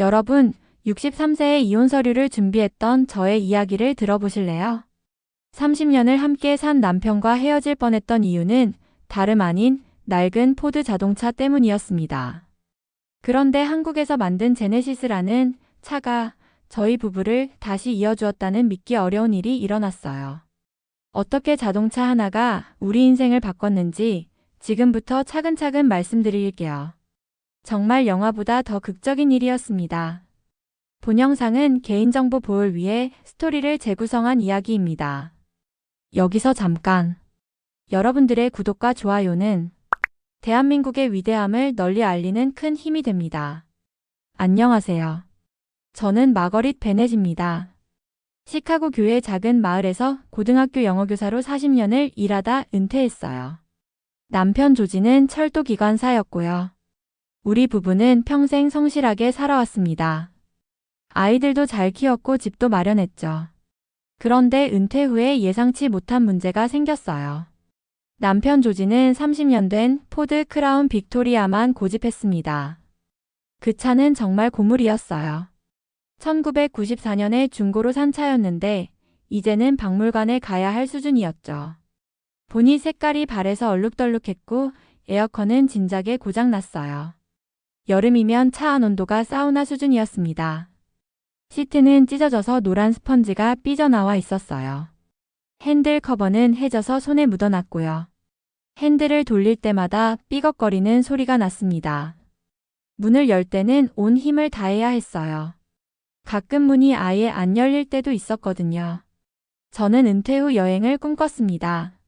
여러분, 63세에 이혼 서류를 준비했던 저의 이야기를 들어보실래요? 30년을 함께 산 남편과 헤어질 뻔했던 이유는 다름 아닌 낡은 포드 자동차 때문이었습니다. 그런데 한국에서 만든 제네시스라는 차가 저희 부부를 다시 이어주었다는 믿기 어려운 일이 일어났어요. 어떻게 자동차 하나가 우리 인생을 바꿨는지 지금부터 차근차근 말씀드릴게요. 정말 영화보다 더 극적인 일이었습니다. 본 영상은 개인정보 보호를 위해 스토리를 재구성한 이야기입니다. 여기서 잠깐. 여러분들의 구독과 좋아요는 대한민국의 위대함을 널리 알리는 큰 힘이 됩니다. 안녕하세요. 저는 마거릿 베넷입니다. 시카고 교회 작은 마을에서 고등학교 영어교사로 40년을 일하다 은퇴했어요. 남편 조지는 철도 기관사였고요. 우리 부부는 평생 성실하게 살아왔습니다. 아이들도 잘 키웠고 집도 마련했죠. 그런데 은퇴 후에 예상치 못한 문제가 생겼어요. 남편 조지는 30년 된 포드 크라운 빅토리아만 고집했습니다. 그 차는 정말 고물이었어요. 1994년에 중고로 산 차였는데 이제는 박물관에 가야 할 수준이었죠. 보니 색깔이 발에서 얼룩덜룩했고 에어컨은 진작에 고장났어요. 여름이면 차 안 온도가 사우나 수준이었습니다. 시트는 찢어져서 노란 스펀지가 삐져나와 있었어요. 핸들 커버는 해져서 손에 묻어났고요. 핸들을 돌릴 때마다 삐걱거리는 소리가 났습니다. 문을 열 때는 온 힘을 다해야 했어요. 가끔 문이 아예 안 열릴 때도 있었거든요. 저는 은퇴 후 여행을 꿈꿨습니다.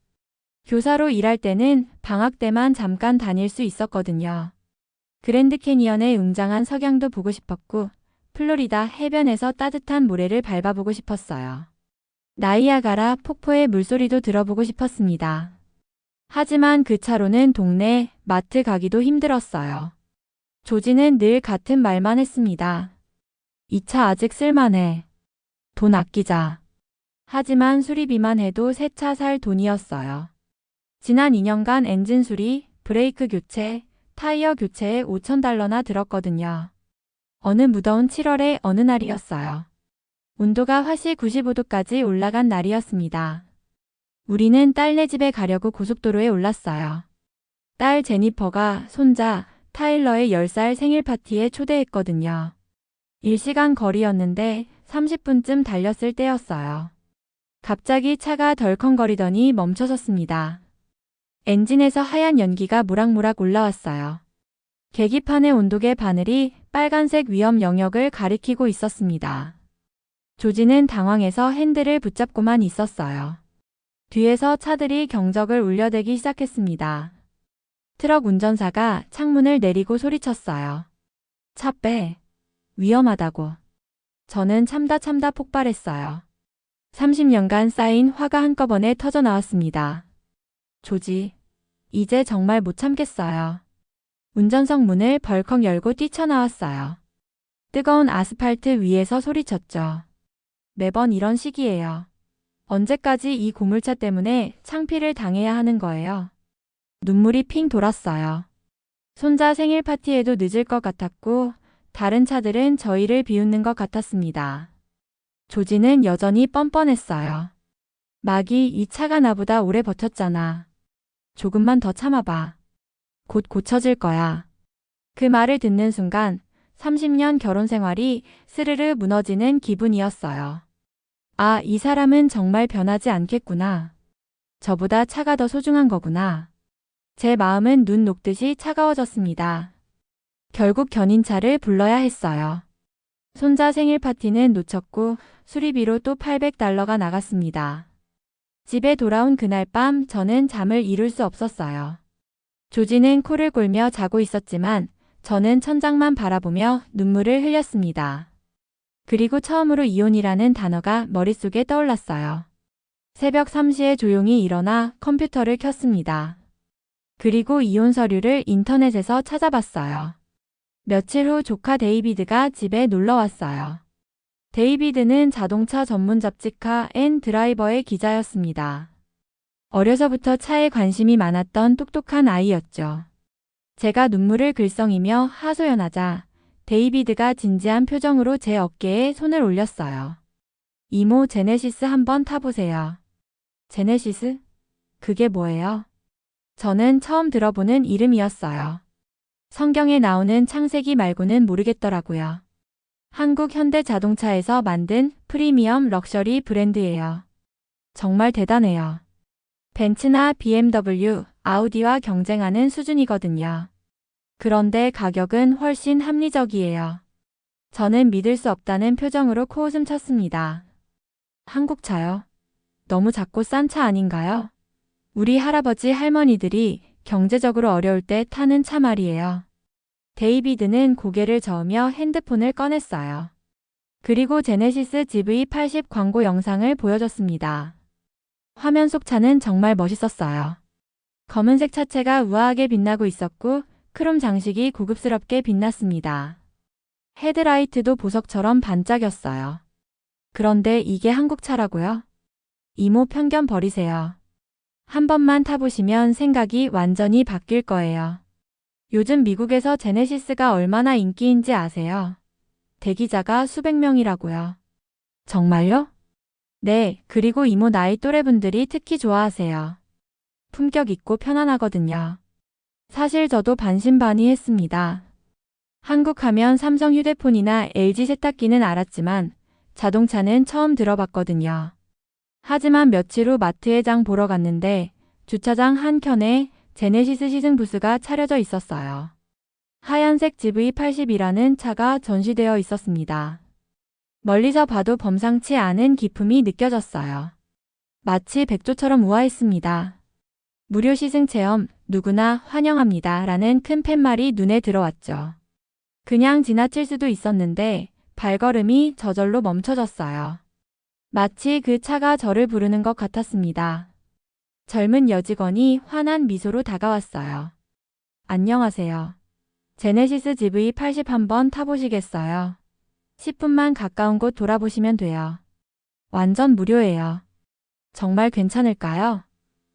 교사로 일할 때는 방학 때만 잠깐 다닐 수 있었거든요. 그랜드 캐니언의 웅장한 석양도 보고 싶었고, 플로리다 해변에서 따뜻한 모래를 밟아보고 싶었어요. 나이아가라 폭포의 물소리도 들어보고 싶었습니다. 하지만 그 차로는 동네 마트 가기도 힘들었어요. 조지는 늘 같은 말만 했습니다. 이 차 아직 쓸만해. 돈 아끼자. 하지만 수리비만 해도 새 차 살 돈이었어요. 지난 2년간 엔진 수리, 브레이크 교체, 타이어 교체에 5천 달러나 들었거든요. 어느 무더운 7월의 어느 날이었어요. 온도가 화씨 95도까지 올라간 날이었습니다. 우리는 딸네 집에 가려고 고속도로에 올랐어요. 딸 제니퍼가 손자 타일러의 10살 생일 파티에 초대했거든요. 1시간 거리였는데 30분쯤 달렸을 때였어요. 갑자기 차가 덜컹거리더니 멈춰섰습니다. 엔진에서 하얀 연기가 모락모락 올라왔어요. 계기판의 온도계 바늘이 빨간색 위험 영역을 가리키고 있었습니다. 조지는 당황해서 핸들을 붙잡고만 있었어요. 뒤에서 차들이 경적을 울려대기 시작했습니다. 트럭 운전사가 창문을 내리고 소리쳤어요. 차 빼. 위험하다고. 저는 참다 참다 폭발했어요. 30년간 쌓인 화가 한꺼번에 터져 나왔습니다. 조지. 이제 정말 못 참겠어요. 운전석 문을 벌컥 열고 뛰쳐나왔어요. 뜨거운 아스팔트 위에서 소리쳤죠. 매번 이런 식이에요. 언제까지 이 고물차 때문에 창피를 당해야 하는 거예요. 눈물이 핑 돌았어요. 손자 생일 파티에도 늦을 것 같았고, 다른 차들은 저희를 비웃는 것 같았습니다. 조지는 여전히 뻔뻔했어요. 막이 이 차가 나보다 오래 버텼잖아. 조금만 더 참아봐. 곧 고쳐질 거야. 그 말을 듣는 순간 30년 결혼 생활이 스르르 무너지는 기분이었어요. 아, 이 사람은 정말 변하지 않겠구나. 저보다 차가 더 소중한 거구나. 제 마음은 눈 녹듯이 차가워졌습니다. 결국 견인차를 불러야 했어요. 손자 생일 파티는 놓쳤고 수리비로 또 800달러가 나갔습니다. 집에 돌아온 그날 밤 저는 잠을 이룰 수 없었어요. 조지는 코를 골며 자고 있었지만 저는 천장만 바라보며 눈물을 흘렸습니다. 그리고 처음으로 이혼이라는 단어가 머릿속에 떠올랐어요. 새벽 3시에 조용히 일어나 컴퓨터를 켰습니다. 그리고 이혼 서류를 인터넷에서 찾아봤어요. 며칠 후 조카 데이비드가 집에 놀러 왔어요. 데이비드는 자동차 전문 잡지카 앤 드라이버의 기자였습니다. 어려서부터 차에 관심이 많았던 똑똑한 아이였죠. 제가 눈물을 글썽이며 하소연하자 데이비드가 진지한 표정으로 제 어깨에 손을 올렸어요. 이모 제네시스 한번 타보세요. 제네시스? 그게 뭐예요? 저는 처음 들어보는 이름이었어요. 성경에 나오는 창세기 말고는 모르겠더라고요. 한국 현대 자동차에서 만든 프리미엄 럭셔리 브랜드예요. 정말 대단해요. 벤츠나 BMW, 아우디와 경쟁하는 수준이거든요. 그런데 가격은 훨씬 합리적이에요. 저는 믿을 수 없다는 표정으로 코웃음 쳤습니다. 한국 차요? 너무 작고 싼 차 아닌가요? 우리 할아버지 할머니들이 경제적으로 어려울 때 타는 차 말이에요. 데이비드는 고개를 저으며 핸드폰을 꺼냈어요. 그리고 제네시스 GV80 광고 영상을 보여줬습니다. 화면 속 차는 정말 멋있었어요. 검은색 차체가 우아하게 빛나고 있었고 크롬 장식이 고급스럽게 빛났습니다. 헤드라이트도 보석처럼 반짝였어요. 그런데 이게 한국 차라고요? 이모 편견 버리세요. 한 번만 타보시면 생각이 완전히 바뀔 거예요. 요즘 미국에서 제네시스가 얼마나 인기인지 아세요? 대기자가 수백 명이라고요. 정말요? 네, 그리고 이모 나이 또래분들이 특히 좋아하세요. 품격 있고 편안하거든요. 사실 저도 반신반의했습니다. 한국 하면 삼성 휴대폰이나 LG 세탁기는 알았지만 자동차는 처음 들어봤거든요. 하지만 며칠 후 마트에 장 보러 갔는데 주차장 한 켠에 제네시스 시승 부스가 차려져 있었어요. 하얀색 GV80이라는 차가 전시되어 있었습니다. 멀리서 봐도 범상치 않은 기품이 느껴졌어요. 마치 백조처럼 우아했습니다. 무료 시승 체험 누구나 환영합니다. 라는 큰 팻말이 눈에 들어왔죠. 그냥 지나칠 수도 있었는데 발걸음이 저절로 멈춰졌어요. 마치 그 차가 저를 부르는 것 같았습니다. 젊은 여직원이 환한 미소로 다가왔어요. 안녕하세요. 제네시스 GV80 한번 타보시겠어요? 10분만 가까운 곳 돌아보시면 돼요. 완전 무료예요. 정말 괜찮을까요?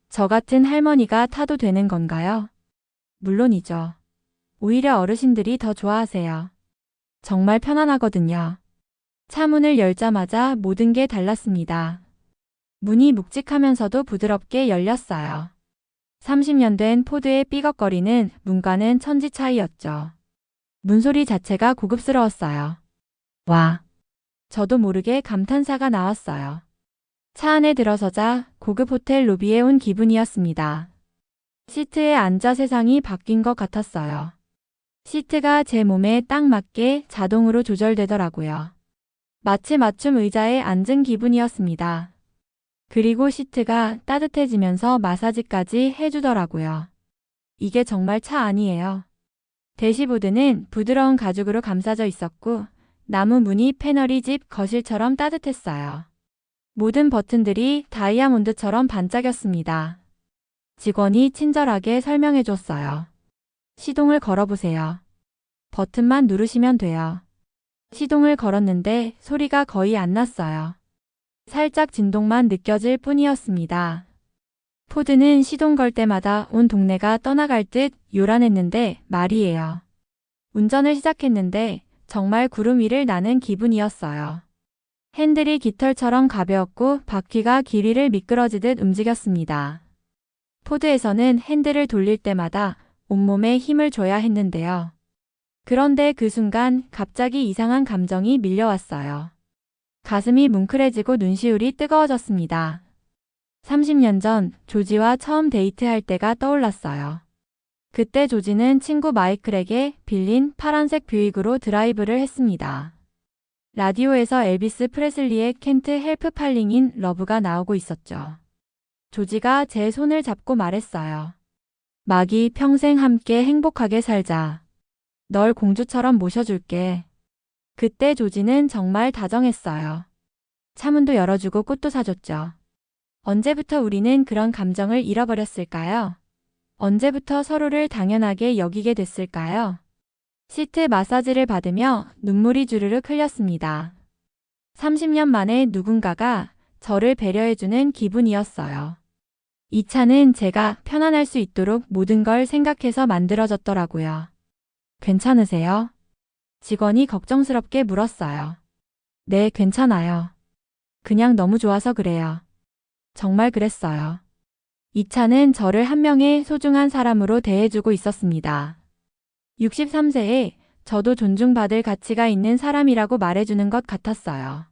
저 같은 할머니가 타도 되는 건가요? 물론이죠. 오히려 어르신들이 더 좋아하세요. 정말 편안하거든요. 차 문을 열자마자 모든 게 달랐습니다. 문이 묵직하면서도 부드럽게 열렸어요. 30년 된 포드의 삐걱거리는 문과는 천지 차이였죠. 문소리 자체가 고급스러웠어요. 와. 저도 모르게 감탄사가 나왔어요. 차 안에 들어서자 고급 호텔 로비에 온 기분이었습니다. 시트에 앉아 세상이 바뀐 것 같았어요. 시트가 제 몸에 딱 맞게 자동으로 조절되더라고요. 마치 맞춤 의자에 앉은 기분이었습니다. 그리고 시트가 따뜻해지면서 마사지까지 해주더라고요. 이게 정말 차 아니에요. 대시보드는 부드러운 가죽으로 감싸져 있었고 나무 무늬 패널이 집 거실처럼 따뜻했어요. 모든 버튼들이 다이아몬드처럼 반짝였습니다. 직원이 친절하게 설명해 줬어요. 시동을 걸어보세요. 버튼만 누르시면 돼요. 시동을 걸었는데 소리가 거의 안 났어요. 살짝 진동만 느껴질 뿐이었습니다. 포드는 시동 걸 때마다 온 동네가 떠나갈 듯 요란했는데 말이에요. 운전을 시작했는데 정말 구름 위를 나는 기분이었어요. 핸들이 깃털처럼 가벼웠고 바퀴가 길이를 미끄러지듯 움직였습니다. 포드에서는 핸들을 돌릴 때마다 온몸에 힘을 줘야 했는데요. 그런데 그 순간 갑자기 이상한 감정이 밀려왔어요. 가슴이 뭉클해지고 눈시울이 뜨거워졌습니다. 30년 전 조지와 처음 데이트할 때가 떠올랐어요. 그때 조지는 친구 마이클에게 빌린 파란색 뷰익으로 드라이브를 했습니다. 라디오에서 엘비스 프레슬리의 켄트 헬프 팔링인 러브가 나오고 있었죠. 조지가 제 손을 잡고 말했어요. 마기 평생 함께 행복하게 살자. 널 공주처럼 모셔줄게. 그때 조지는 정말 다정했어요. 차문도 열어주고 꽃도 사줬죠. 언제부터 우리는 그런 감정을 잃어버렸을까요? 언제부터 서로를 당연하게 여기게 됐을까요? 시트 마사지를 받으며 눈물이 주르륵 흘렸습니다. 30년 만에 누군가가 저를 배려해주는 기분이었어요. 이 차는 제가 편안할 수 있도록 모든 걸 생각해서 만들어졌더라고요. 괜찮으세요? 직원이 걱정스럽게 물었어요. 네, 괜찮아요. 그냥 너무 좋아서 그래요. 정말 그랬어요. 이 차는 저를 한 명의 소중한 사람으로 대해주고 있었습니다. 63세에 저도 존중받을 가치가 있는 사람이라고 말해주는 것 같았어요.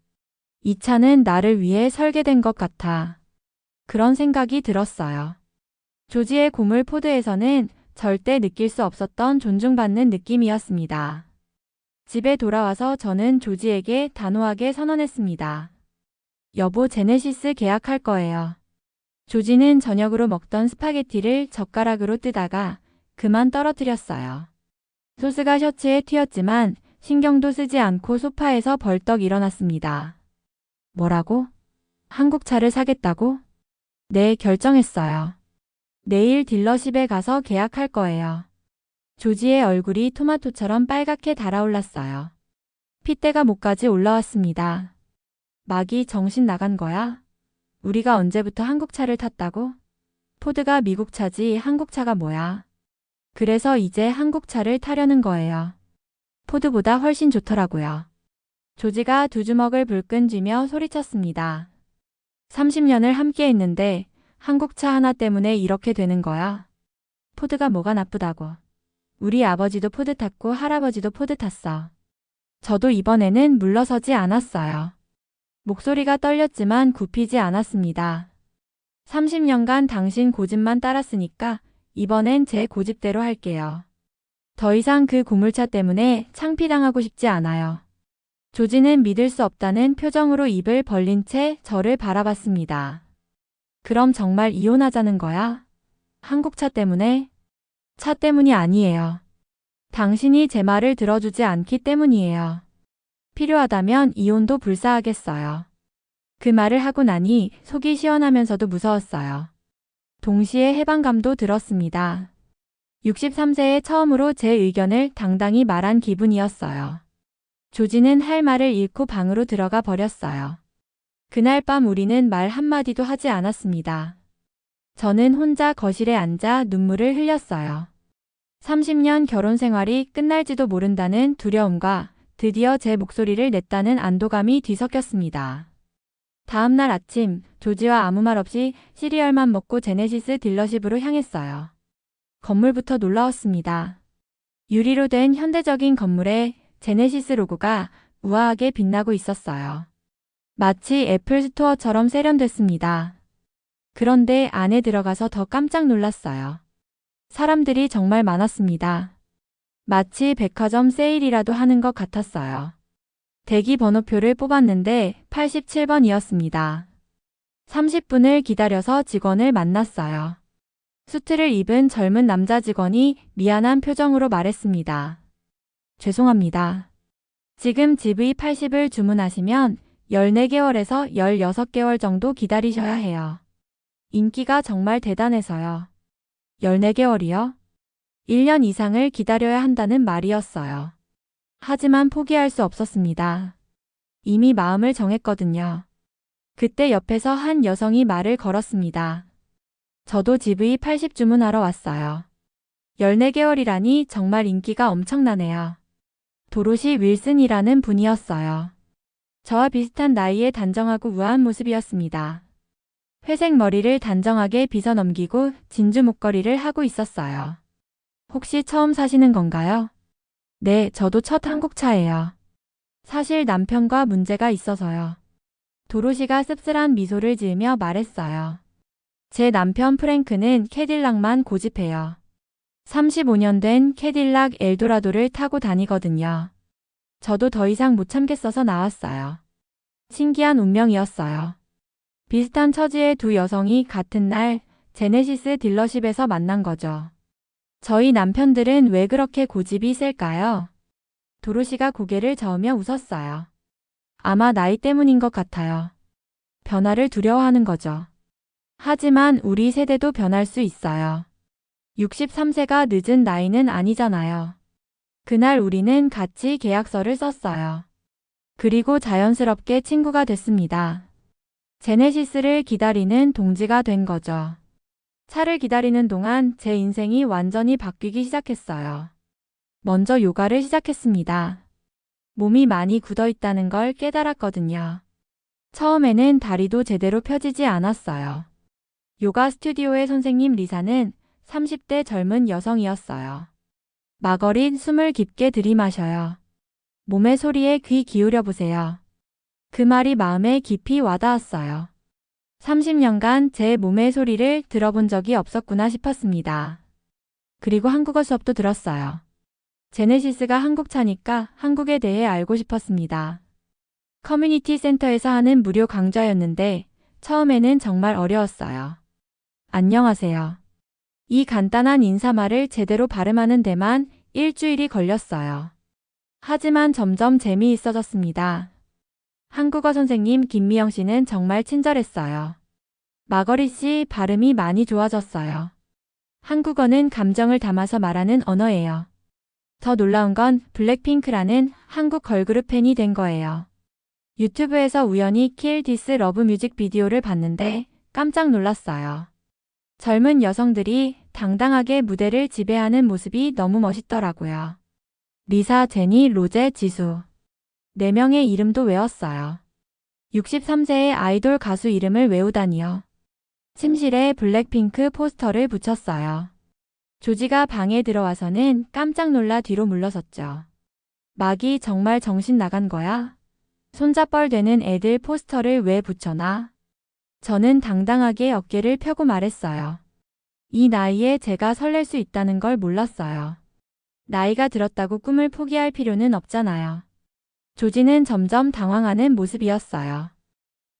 이 차는 나를 위해 설계된 것 같아. 그런 생각이 들었어요. 조지의 고물 포드에서는 절대 느낄 수 없었던 존중받는 느낌이었습니다. 집에 돌아와서 저는 조지에게 단호하게 선언했습니다. 여보 제네시스 계약할 거예요. 조지는 저녁으로 먹던 스파게티를 젓가락으로 뜨다가 그만 떨어뜨렸어요. 소스가 셔츠에 튀었지만 신경도 쓰지 않고 소파에서 벌떡 일어났습니다. 뭐라고? 한국차를 사겠다고? 네, 결정했어요. 내일 딜러십에 가서 계약할 거예요. 조지의 얼굴이 토마토처럼 빨갛게 달아올랐어요. 핏대가 목까지 올라왔습니다. 막이 정신 나간 거야? 우리가 언제부터 한국차를 탔다고? 포드가 미국 차지 한국차가 뭐야? 그래서 이제 한국차를 타려는 거예요. 포드보다 훨씬 좋더라고요. 조지가 두 주먹을 불끈 쥐며 소리쳤습니다. 30년을 함께 했는데 한국차 하나 때문에 이렇게 되는 거야? 포드가 뭐가 나쁘다고. 우리 아버지도 포드 탔고 할아버지도 포드 탔어. 저도 이번에는 물러서지 않았어요. 목소리가 떨렸지만 굽히지 않았습니다. 30년간 당신 고집만 따랐으니까 이번엔 제 고집대로 할게요. 더 이상 그 고물차 때문에 창피당하고 싶지 않아요. 조지는 믿을 수 없다는 표정으로 입을 벌린 채 저를 바라봤습니다. 그럼 정말 이혼하자는 거야? 한국차 때문에? 차 때문이 아니에요. 당신이 제 말을 들어주지 않기 때문이에요. 필요하다면 이혼도 불사하겠어요. 그 말을 하고 나니 속이 시원하면서도 무서웠어요. 동시에 해방감도 들었습니다. 63세에 처음으로 제 의견을 당당히 말한 기분이었어요. 조지는 할 말을 잃고 방으로 들어가 버렸어요. 그날 밤 우리는 말 한마디도 하지 않았습니다. 저는 혼자 거실에 앉아 눈물을 흘렸어요. 30년 결혼 생활이 끝날지도 모른다는 두려움과 드디어 제 목소리를 냈다는 안도감이 뒤섞였습니다. 다음 날 아침, 조지와 아무 말 없이 시리얼만 먹고 제네시스 딜러십으로 향했어요. 건물부터 놀라웠습니다. 유리로 된 현대적인 건물에 제네시스 로고가 우아하게 빛나고 있었어요. 마치 애플 스토어처럼 세련됐습니다. 그런데 안에 들어가서 더 깜짝 놀랐어요. 사람들이 정말 많았습니다. 마치 백화점 세일이라도 하는 것 같았어요. 대기 번호표를 뽑았는데 87번이었습니다. 30분을 기다려서 직원을 만났어요. 수트를 입은 젊은 남자 직원이 미안한 표정으로 말했습니다. 죄송합니다. 지금 GV80을 주문하시면 14개월에서 16개월 정도 기다리셔야 해요. 인기가 정말 대단해서요. 14개월이요? 1년 이상을 기다려야 한다는 말이었어요. 하지만 포기할 수 없었습니다. 이미 마음을 정했거든요. 그때 옆에서 한 여성이 말을 걸었습니다. 저도 GV80 주문하러 왔어요. 14개월이라니 정말 인기가 엄청나네요. 도로시 윌슨이라는 분이었어요. 저와 비슷한 나이에 단정하고 우아한 모습이었습니다. 회색 머리를 단정하게 빗어 넘기고 진주 목걸이를 하고 있었어요. 혹시 처음 사시는 건가요? 네, 저도 첫 한국차예요. 사실 남편과 문제가 있어서요. 도로시가 씁쓸한 미소를 지으며 말했어요. 제 남편 프랭크는 캐딜락만 고집해요. 35년 된 캐딜락 엘도라도를 타고 다니거든요. 저도 더 이상 못 참겠어서 나왔어요. 신기한 운명이었어요. 비슷한 처지의 두 여성이 같은 날 제네시스 딜러십에서 만난 거죠. 저희 남편들은 왜 그렇게 고집이 셀까요? 도로시가 고개를 저으며 웃었어요. 아마 나이 때문인 것 같아요. 변화를 두려워하는 거죠. 하지만 우리 세대도 변할 수 있어요. 63세가 늦은 나이는 아니잖아요. 그날 우리는 같이 계약서를 썼어요. 그리고 자연스럽게 친구가 됐습니다. 제네시스를 기다리는 동지가 된 거죠. 차를 기다리는 동안 제 인생이 완전히 바뀌기 시작했어요. 먼저 요가를 시작했습니다. 몸이 많이 굳어 있다는 걸 깨달았거든요. 처음에는 다리도 제대로 펴지지 않았어요. 요가 스튜디오의 선생님 리사는 30대 젊은 여성이었어요. 마거릿 숨을 깊게 들이마셔요. 몸의 소리에 귀 기울여 보세요. 그 말이 마음에 깊이 와닿았어요. 30년간 제 몸의 소리를 들어본 적이 없었구나 싶었습니다. 그리고 한국어 수업도 들었어요. 제네시스가 한국 차니까 한국에 대해 알고 싶었습니다. 커뮤니티 센터에서 하는 무료 강좌였는데 처음에는 정말 어려웠어요. 안녕하세요. 이 간단한 인사말을 제대로 발음하는 데만 일주일이 걸렸어요. 하지만 점점 재미있어졌습니다. 한국어 선생님 김미영 씨는 정말 친절했어요. 마거리 씨 발음이 많이 좋아졌어요. 한국어는 감정을 담아서 말하는 언어예요. 더 놀라운 건 블랙핑크라는 한국 걸그룹 팬이 된 거예요. 유튜브에서 우연히 킬 디스 러브 뮤직 비디오를 봤는데 깜짝 놀랐어요. 젊은 여성들이 당당하게 무대를 지배하는 모습이 너무 멋있더라고요. 리사, 제니, 로제, 지수. 4명의 이름도 외웠어요. 63세의 아이돌 가수 이름을 외우다니요. 침실에 블랙핑크 포스터를 붙였어요. 조지가 방에 들어와서는 깜짝 놀라 뒤로 물러섰죠. 막이 정말 정신 나간 거야? 손자뻘 되는 애들 포스터를 왜 붙여놔? 저는 당당하게 어깨를 펴고 말했어요. 이 나이에 제가 설렐 수 있다는 걸 몰랐어요. 나이가 들었다고 꿈을 포기할 필요는 없잖아요. 조지는 점점 당황하는 모습이었어요.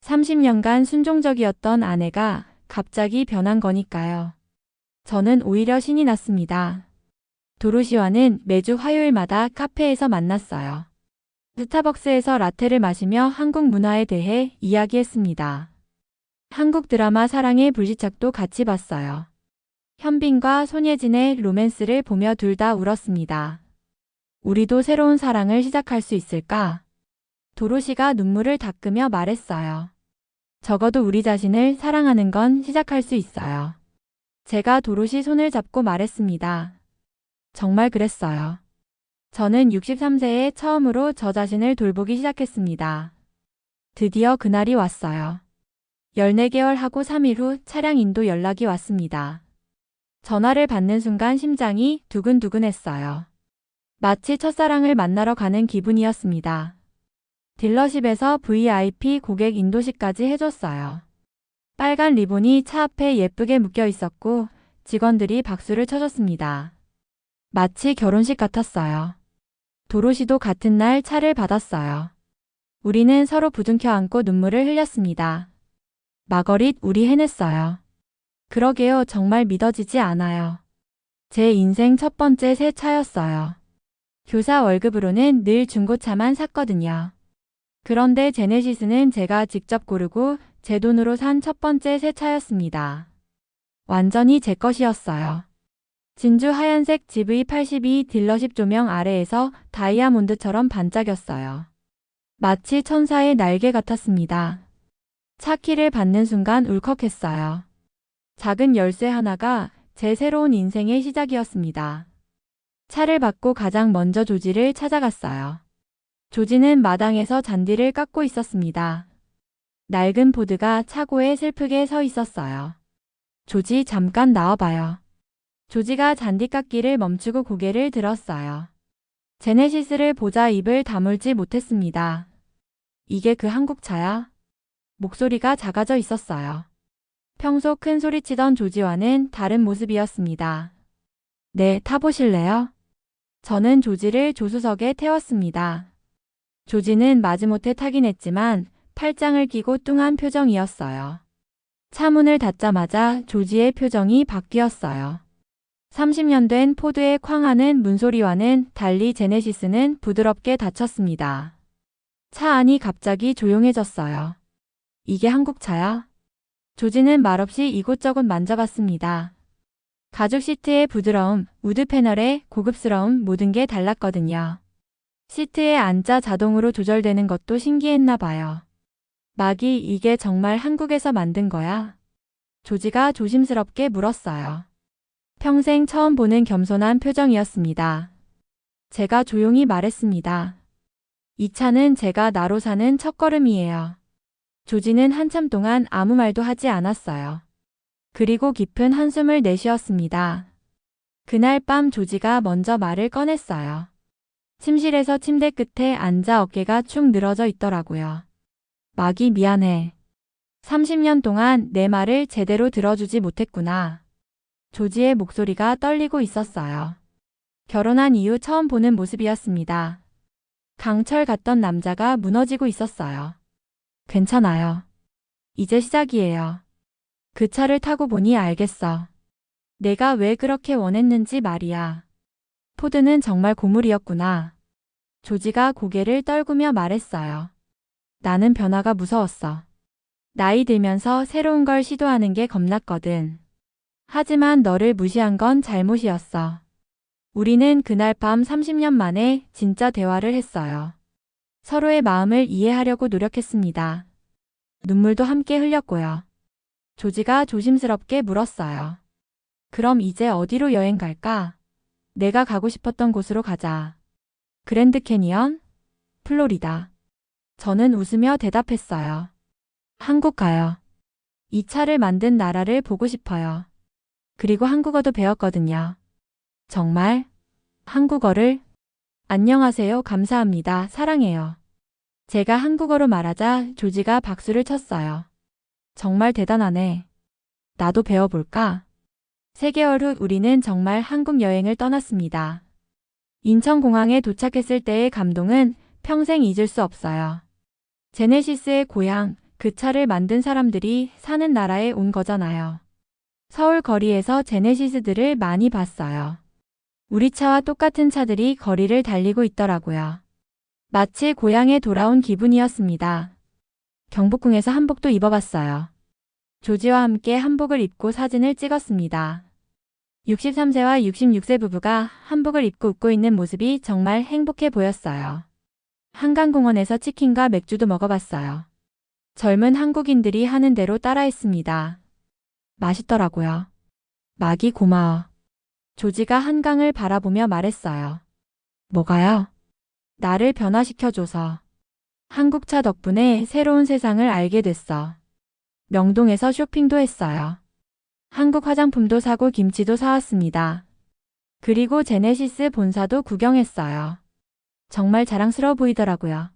30년간 순종적이었던 아내가 갑자기 변한 거니까요. 저는 오히려 신이 났습니다. 도로시와는 매주 화요일마다 카페에서 만났어요. 스타벅스에서 라테를 마시며 한국 문화에 대해 이야기했습니다. 한국 드라마 사랑의 불시착도 같이 봤어요. 현빈과 손예진의 로맨스를 보며 둘 다 울었습니다. 우리도 새로운 사랑을 시작할 수 있을까? 도로시가 눈물을 닦으며 말했어요. 적어도 우리 자신을 사랑하는 건 시작할 수 있어요. 제가 도로시 손을 잡고 말했습니다. 정말 그랬어요. 저는 63세에 처음으로 저 자신을 돌보기 시작했습니다. 드디어 그날이 왔어요. 14개월 하고 3일 후 차량 인도 연락이 왔습니다. 전화를 받는 순간 심장이 두근두근했어요. 마치 첫사랑을 만나러 가는 기분이었습니다. 딜러십에서 VIP 고객 인도식까지 해줬어요. 빨간 리본이 차 앞에 예쁘게 묶여 있었고 직원들이 박수를 쳐줬습니다. 마치 결혼식 같았어요. 도로시도 같은 날 차를 받았어요. 우리는 서로 부둥켜 안고 눈물을 흘렸습니다. 마거릿, 우리 해냈어요. 그러게요, 정말 믿어지지 않아요. 제 인생 첫 번째 새 차였어요. 교사 월급으로는 늘 중고차만 샀거든요. 그런데 제네시스는 제가 직접 고르고 제 돈으로 산 첫 번째 새 차였습니다. 완전히 제 것이었어요. 진주 하얀색 GV82 딜러십 조명 아래에서 다이아몬드처럼 반짝였어요. 마치 천사의 날개 같았습니다. 차 키를 받는 순간 울컥했어요. 작은 열쇠 하나가 제 새로운 인생의 시작이었습니다. 차를 받고 가장 먼저 조지를 찾아갔어요. 조지는 마당에서 잔디를 깎고 있었습니다. 낡은 포드가 차고에 슬프게 서 있었어요. 조지 잠깐 나와봐요. 조지가 잔디 깎기를 멈추고 고개를 들었어요. 제네시스를 보자 입을 다물지 못했습니다. 이게 그 한국차야? 목소리가 작아져 있었어요. 평소 큰 소리치던 조지와는 다른 모습이었습니다. 네, 타보실래요? 저는 조지를 조수석에 태웠습니다. 조지는 마지못해 타긴 했지만 팔짱을 끼고 뚱한 표정이었어요. 차 문을 닫자마자 조지의 표정이 바뀌었어요. 30년 된 포드의 쾅하는 문소리와는 달리 제네시스는 부드럽게 닫혔습니다. 차 안이 갑자기 조용해졌어요. 이게 한국 차야? 조지는 말없이 이곳저곳 만져봤습니다. 가죽 시트의 부드러움, 우드 패널의 고급스러움 모든 게 달랐거든요. 시트에 앉아 자동으로 조절되는 것도 신기했나 봐요. 막이 이게 정말 한국에서 만든 거야? 조지가 조심스럽게 물었어요. 평생 처음 보는 겸손한 표정이었습니다. 제가 조용히 말했습니다. 이 차는 제가 나로 사는 첫걸음이에요. 조지는 한참 동안 아무 말도 하지 않았어요. 그리고 깊은 한숨을 내쉬었습니다. 그날 밤 조지가 먼저 말을 꺼냈어요. 침실에서 침대 끝에 앉아 어깨가 축 늘어져 있더라고요. 막이 미안해. 30년 동안 내 말을 제대로 들어주지 못했구나. 조지의 목소리가 떨리고 있었어요. 결혼한 이후 처음 보는 모습이었습니다. 강철 같던 남자가 무너지고 있었어요. 괜찮아요. 이제 시작이에요. 그 차를 타고 보니 알겠어. 내가 왜 그렇게 원했는지 말이야. 포드는 정말 고물이었구나. 조지가 고개를 떨구며 말했어요. 나는 변화가 무서웠어. 나이 들면서 새로운 걸 시도하는 게 겁났거든. 하지만 너를 무시한 건 잘못이었어. 우리는 그날 밤 30년 만에 진짜 대화를 했어요. 서로의 마음을 이해하려고 노력했습니다. 눈물도 함께 흘렸고요. 조지가 조심스럽게 물었어요. 그럼 이제 어디로 여행 갈까? 내가 가고 싶었던 곳으로 가자. 그랜드 캐니언? 플로리다. 저는 웃으며 대답했어요. 한국 가요. 이 차를 만든 나라를 보고 싶어요. 그리고 한국어도 배웠거든요. 정말? 한국어를? 안녕하세요. 감사합니다. 사랑해요. 제가 한국어로 말하자 조지가 박수를 쳤어요. 정말 대단하네. 나도 배워볼까? 3개월 후 우리는 정말 한국 여행을 떠났습니다. 인천공항에 도착했을 때의 감동은 평생 잊을 수 없어요. 제네시스의 고향, 그 차를 만든 사람들이 사는 나라에 온 거잖아요. 서울 거리에서 제네시스들을 많이 봤어요. 우리 차와 똑같은 차들이 거리를 달리고 있더라고요. 마치 고향에 돌아온 기분이었습니다. 경복궁에서 한복도 입어봤어요. 조지와 함께 한복을 입고 사진을 찍었습니다. 63세와 66세 부부가 한복을 입고 웃고 있는 모습이 정말 행복해 보였어요. 한강공원에서 치킨과 맥주도 먹어봤어요. 젊은 한국인들이 하는 대로 따라했습니다. 맛있더라고요. 막이 고마워. 조지가 한강을 바라보며 말했어요. 뭐가요? 나를 변화시켜줘서. 한국차 덕분에 새로운 세상을 알게 됐어. 명동에서 쇼핑도 했어요. 한국 화장품도 사고 김치도 사왔습니다. 그리고 제네시스 본사도 구경했어요. 정말 자랑스러워 보이더라고요.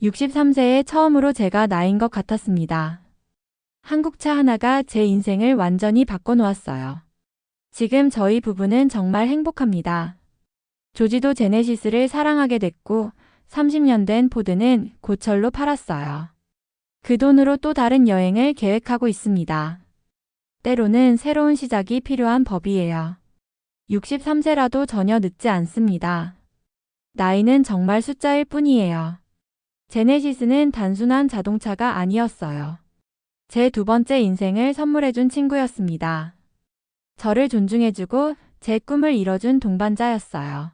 63세에 처음으로 제가 나인 것 같았습니다. 한국차 하나가 제 인생을 완전히 바꿔놓았어요. 지금 저희 부부는 정말 행복합니다. 조지도 제네시스를 사랑하게 됐고 30년 된 포드는 고철로 팔았어요. 그 돈으로 또 다른 여행을 계획하고 있습니다. 때로는 새로운 시작이 필요한 법이에요. 63세라도 전혀 늦지 않습니다. 나이는 정말 숫자일 뿐이에요. 제네시스는 단순한 자동차가 아니었어요. 제 두 번째 인생을 선물해준 친구였습니다. 저를 존중해주고 제 꿈을 이뤄준 동반자였어요.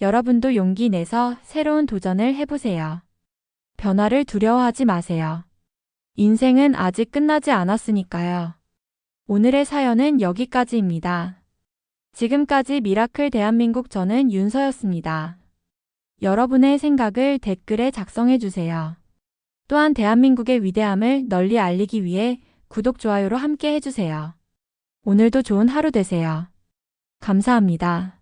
여러분도 용기 내서 새로운 도전을 해보세요. 변화를 두려워하지 마세요. 인생은 아직 끝나지 않았으니까요. 오늘의 사연은 여기까지입니다. 지금까지 미라클 대한민국 저는 윤서였습니다. 여러분의 생각을 댓글에 작성해 주세요. 또한 대한민국의 위대함을 널리 알리기 위해 구독, 좋아요로 함께 해주세요. 오늘도 좋은 하루 되세요. 감사합니다.